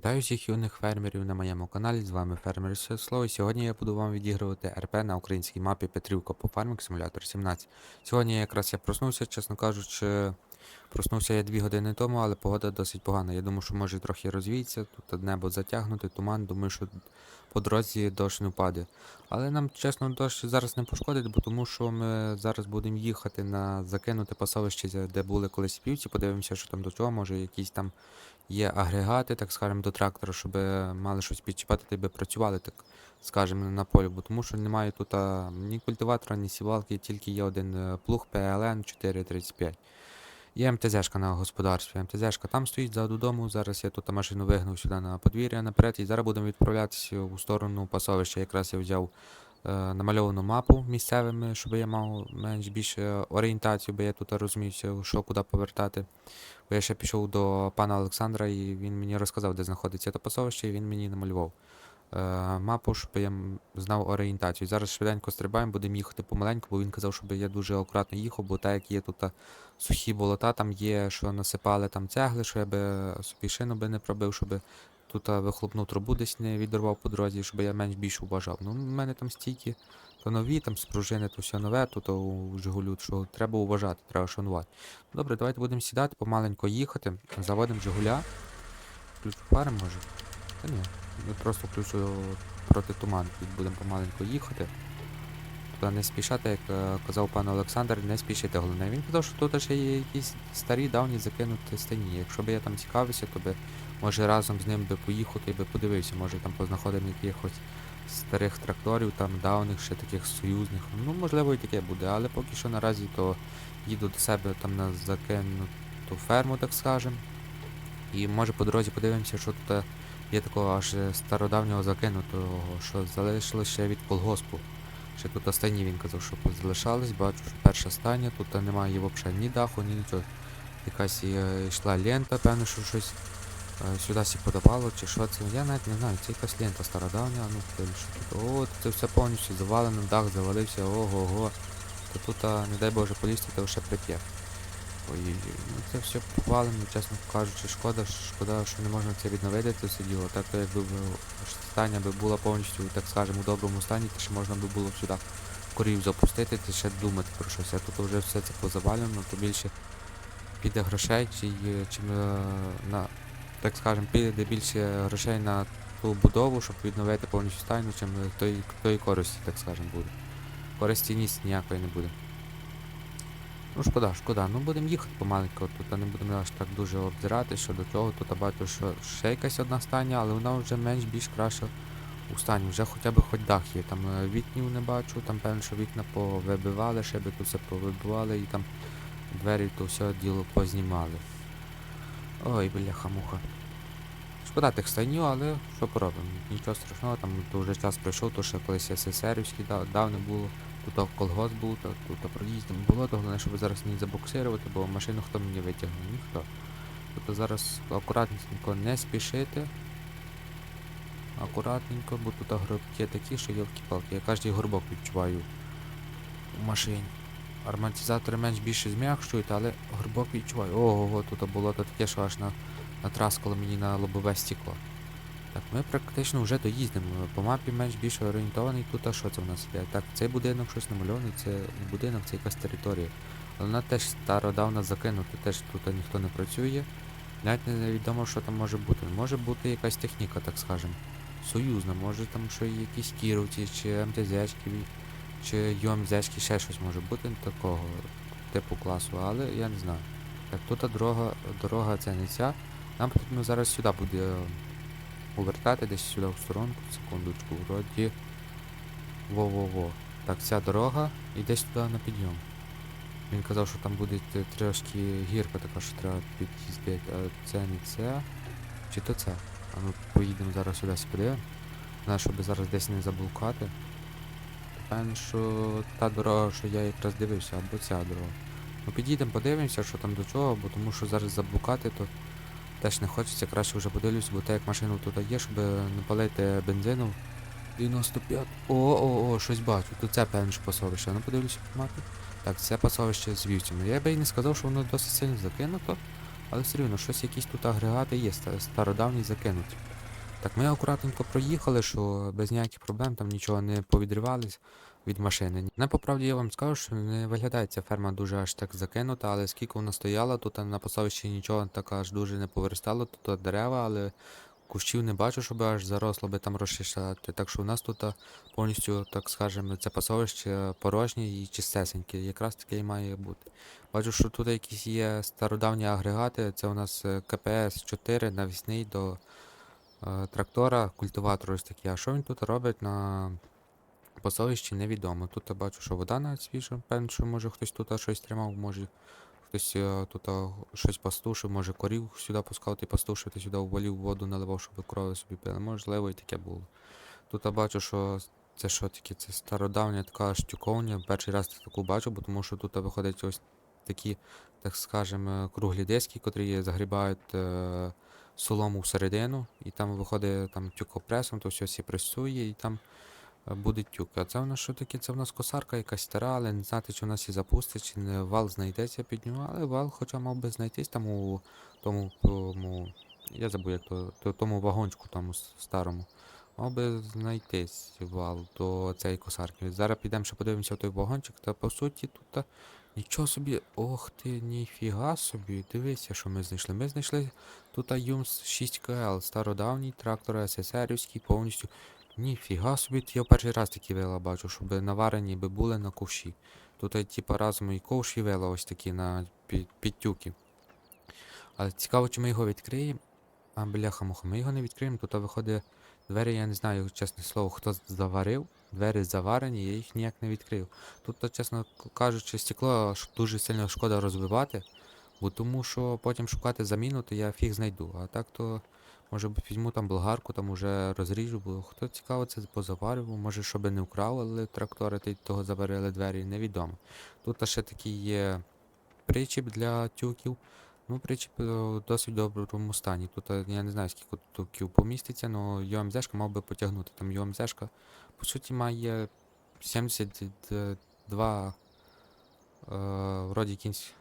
Вітаю всіх юних фермерів на моєму каналі. З вами фермер Святослав. І Сьогодні я буду вам відігрувати РП на українській мапі Петрівка по Farming Simulator 17. Сьогодні якраз я проснувся, чесно кажучи, проснувся я 2 години тому, але погода досить погана. Я думаю, що може трохи розвіється, тут небо затягнути, туман, думаю, що по дорозі дощ не впаде. Але нам, чесно, дощ зараз не пошкодить, бо тому що ми зараз будемо їхати на закинуте пасовище, де були колись півці, подивимося, що там до чого, може якісь там є агрегати, так скажемо, до трактора, щоб мали щось підчіпати, та працювали, так скажемо, на полі, бо тому що немає тут ні культиватора, ні сівалки, тільки є один е, плуг PLN 435. Є МТЗшка на господарстві. МТЗшка там стоїть ззаду дому. Зараз я тут машину вигнув сюди на подвір'я наперед, і зараз будемо відправлятися у сторону пасовища. Якраз я взяв е, намальовану мапу місцевими, щоб я мав менш більше орієнтацію, бо я тут розумівся, що куди повертати. Бо я ще пішов до пана Олександра, і він мені розказав, де знаходиться це пасовище, і він мені намалював мапу, щоб я знав орієнтацію. Зараз швиденько стрибаємо, будемо їхати помаленьку, бо він казав, щоб я дуже акуратно їхав, бо так як є тут сухі болота, там є, що насипали там цегли, що я би собі шину би не пробив, щоб тут вихлопну трубу десь не відірвав по дорозі, щоб я менш більше вважав. Ну, в мене там стійки, то нові, там спружини, то все нове, тут а, у Жигулю, що треба уважати, треба шанувати. Добре, давайте будемо сідати, помаленько їхати. Заводимо Жигуля. Включу фари може. Та ні. Просто включу проти туману. Тут будемо помаленько їхати. Туди не спішати, як е, казав пан Олександр, не спішити головне. Він казав, що тут ще є якісь старі давні закинуті стані. Якщо б я там цікавився, то би може разом з ним би поїхати і би подивився, може там познаходимо якихось старих тракторів, там давних, ще таких союзних. Ну, можливо, і таке буде, але поки що наразі то їду до себе там на закинуту ферму, так скажем. І може по дорозі подивимося, що тут е, є такого аж е, стародавнього закинутого, що залишилось ще від колгоспу. Ще тут останні він казав, що залишались, бачу, що перша стання, тут е, немає взагалі ні даху, ні нічого. Якась йшла лента, певно, що щось сюди сі подавало, чи що це. Я навіть не знаю, це якась лента стародавня, ну що тут. О, це все повністю завалено, дах завалився, ого-го. То тут, не дай Боже, полізти, то ще прип'є. Ой, ну це все повалено, чесно кажучи, шкода, шкода, що не можна це відновити, це все діло. Так то якби стання би була повністю, так скажемо, у доброму стані, то ще можна би було сюди корів запустити, то ще думати про щось. А тут вже все це позавалено, то більше піде грошей, чи, є- чим е, на, так скажемо, піде більше грошей на ту будову, щоб відновити повністю стайну, чим е, тої, тої користі, так скажемо, буде. Користі ніс ніякої не буде. Ну, шкода, шкода. Ну будемо їхати помаленьку, тут а не будемо аж так дуже обзирати, що до того. Тут бачу, що ще якась одна стання, але вона вже менш більш краще у стані. Вже хоча б хоч дах є. Там е, вікнів не бачу, там певно, що вікна повибивали, тут все повибивали і там двері то все діло познімали. Ой, бляха-муха. Шкода тих станів, але що поробимо? Нічого страшного, там то вже час пройшов, то ще колись СССРівський дав, давно було. Тут колгосп був, та, тут проїздом було, то головне, щоб зараз не забуксирувати, бо машину хто мені витягне? Ніхто. Тобто зараз акуратненько не спішити. Акуратненько, бо тут горбки такі, що йолки-палки. Я кожний горбок відчуваю у машині. Ароматизатори менш більше зм'якшують, але горбок відчуваю. Ого, тут було таке, що аж на, натраскало мені на лобове стекло. Так, ми практично вже доїздимо. По мапі менш більше орієнтований тут, а що це в нас іде? Так, цей будинок щось намальований, це не будинок, це якась територія. Але вона теж стародавно закинута, теж тут ніхто не працює. Навіть невідомо, що там може бути. Може бути якась техніка, так скажем. Союзна, може там що якісь кіровці, чи МТЗшки, чи ЮМЗшки, ще щось може бути такого типу класу, але я не знаю. Так, тут дорога, дорога це не ця. Нам потрібно зараз сюди буде повертати десь сюди в сторонку, секундочку, вроді. Во-во-во. Так, ця дорога і десь туди на підйом. Він казав, що там буде трошки гірка така, що треба під'їздити. А це не це. Чи то це? А ну поїдемо зараз сюди подивимо. Знаю, щоб зараз десь не заблукати. Певно, що та дорога, що я якраз дивився, або ця дорога. Ну підійдемо, подивимося, що там до чого, бо тому що зараз заблукати, то теж не хочеться, краще вже подивлюся, бо так як машина тут є, щоб не палити бензину. 95. О, о, о, щось бачу. Тут це певно, що пасовище. Ну подивлюся по мапі. Так, це пасовище з вівцями. Я би і не сказав, що воно досить сильно закинуто. Але все рівно, щось якісь тут агрегати є, ста- стародавні закинуті. Так, ми акуратненько проїхали, що без ніяких проблем там нічого не повідрівались від машини. Не по я вам скажу, що не виглядає ця ферма дуже аж так закинута, але скільки вона стояла, тут на пасовищі нічого так аж дуже не повиростало, тут дерева, але кущів не бачу, щоб аж заросло би там розчищати. Так що у нас тут повністю, так скажемо, це пасовище порожнє і чистесеньке. Якраз таке і має бути. Бачу, що тут якісь є стародавні агрегати. Це у нас е, КПС 4 навісний до е, трактора, культиватор ось такий. А що він тут робить на пасовищі, невідомо. Тут я бачу, що вода навіть свіжа. Певно, що може хтось тут щось тримав, може хтось е, тут щось пастушив, може корів сюди пускав, ти пастушив, ти сюди ввалів воду, наливав, щоб крови собі пили. Можливо, і таке було. Тут я бачу, що це що таке? Це стародавня така штюковня. Перший раз таку бачу, бо тому що тут виходить ось такі, так скажемо, круглі диски, котрі загрібають е, солому всередину, і там виходить там тюкопресом, то все всі пресує, і там е, буде тюк. А це в нас що таке? Це в нас косарка якась стара, але не знати, чи в нас і запустить, чи не вал знайдеться під нього, але вал хоча мав би знайтись там у тому, тому я забув, як то, то тому вагончику тому старому. Мав би знайтись вал до цієї косарки. Зараз підемо ще подивимося в той вагончик, та по суті тут та, нічого собі. Ох ти, ніфіга собі. Дивися, що ми знайшли. Ми знайшли тут Юмс 6КЛ, стародавній трактор СССРівський повністю. Ніфіга собі, я перший раз такі вила бачу, щоб наварені би були на ковші. Тут е, типа разом і ковші вила ось такі на підтюки. Але цікаво, чи ми його відкриємо. А бляха муха, ми його не відкриємо, тут виходить двері, я не знаю, чесне слово, хто заварив. Двері заварені, я їх ніяк не відкрив. Тут, то, чесно кажучи, стекло дуже сильно шкода розбивати, бо тому що потім шукати заміну, то я фіг знайду. А так то, може візьму там болгарку, там уже розріжу, бо хто цікаво це позаварював, може, щоб не вкрали трактори, та того заварили двері, невідомо. Тут ще такий є причіп для тюків. Ну, причіп е, в досить доброму стані. Тут е, я не знаю, скільки тюків поміститься, але ЮМЗшка мав би потягнути. Там ЮМЗшка, по суті, має 72 е, вроді кінць.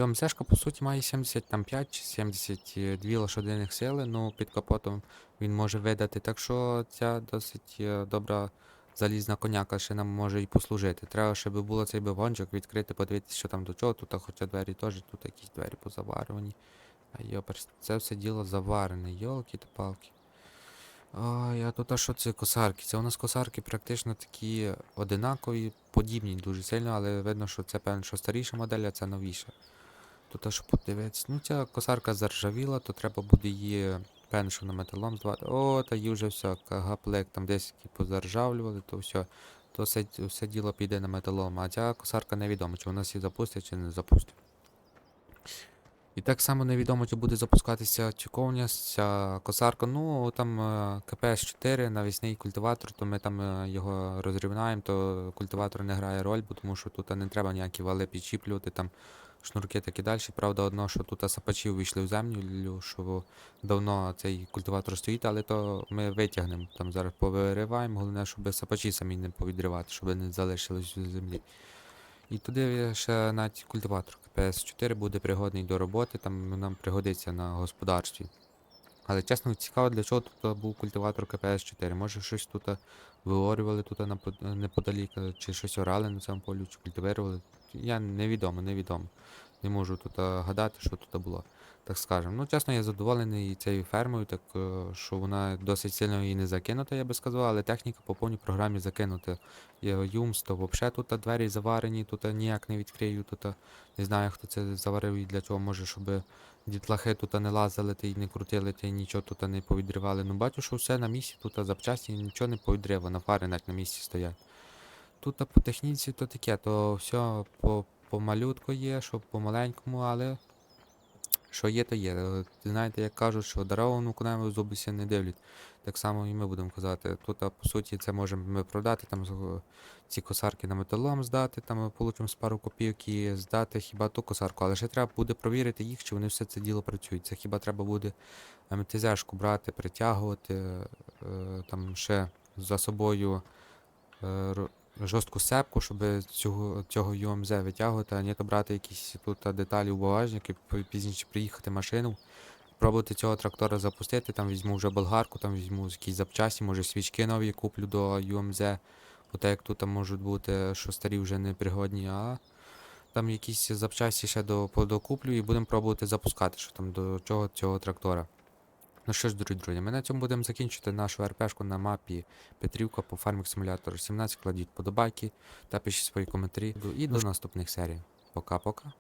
ЮМЗшка, по суті, має 75 чи 72 лошадиних сили, ну під капотом він може видати. Так що ця досить е, добра залізна коняка ще нам може і послужити. Треба, щоб було цей бивончик відкрити, подивитися, що там до чого. Тут, хоча двері теж, тут якісь двері позаварювані. А йоперс, це все діло заварене, йолки та палки. Ой, а тут а що це косарки? Це у нас косарки практично такі одинакові, подібні дуже сильно, але видно, що це певно, що старіша модель, а це новіша. Тут аж подивитися. Ну, ця косарка заржавіла, то треба буде її певно, металом здавати. О, та її вже все, гаплек там десь позаржавлювали, то все. То все, все діло піде на металом. А ця косарка невідомо, чи вона сі запустить, чи не запустить. І так само невідомо, чи буде запускатися тюковня, ця косарка. Ну, там е, КПС-4, навісний культиватор, то ми там е, його розрівнаємо, то культиватор не грає роль, бо тому що тут не треба ніякі вали підчіплювати, там шнурки так і далі. Правда, одно, що тут сапачі вийшли в землю, що давно цей культиватор стоїть, але то ми витягнемо. Там зараз повириваємо, головне, щоб сапачі самі не повідривати, щоб не залишились у землі. І туди ще навіть культиватор КПС-4 буде пригодний до роботи, там нам пригодиться на господарстві. Але чесно, цікаво, для чого тут був культиватор КПС-4. Може щось тут виорювали тут напо- неподалік, е, чи щось орали на цьому полю, чи культивували. Я невідомо, невідомо. Не можу тут е, гадати, що тут було. Так скажемо. Ну, чесно, я задоволений цією фермою, так е, що вона досить сильно і не закинута, я би сказав, але техніка по повній програмі закинута. Юмс, то взагалі тут двері заварені, тут ніяк не відкрию, тут не знаю, хто це заварив і для чого, може, щоб дітлахи тут не лазили, й не крутили, та й нічого тут не повідрівали. Ну бачу, що все на місці, тут запчасті нічого не повідривано, фари навіть на місці стоять. Тут по техніці то таке, то все по, по малютку є, що по маленькому, але Що є, то є. Е, Знаєте, як кажуть, що даровану коневу зубися не дивлять. Так само і ми будемо казати. Тут, по суті, це можемо ми продати, там ці косарки на металолом здати, там ми получимо з пару копійок і здати хіба ту косарку. Але ще треба буде провірити їх, чи вони все це діло працюють. Це хіба треба буде МТЗшку брати, притягувати, е, там ще за собою е, жорстку сепку, щоб цього, цього UMZ витягувати, а не то брати якісь тут деталі у багажник і пізніше приїхати машину. Пробувати цього трактора запустити, там візьму вже болгарку, там візьму якісь запчасті, може свічки нові куплю до UMZ, бо так як тут там можуть бути, що старі вже не пригодні, а там якісь запчасті ще до, подокуплю і будемо пробувати запускати, що там до чого цього трактора. Ну що ж, дорогі друзі, ми на цьому будемо закінчити нашу РПшку на мапі Петрівка по Farming Simulator 17. Кладіть подобайки та пишіть свої коментарі. І до наступних серій. Пока-пока.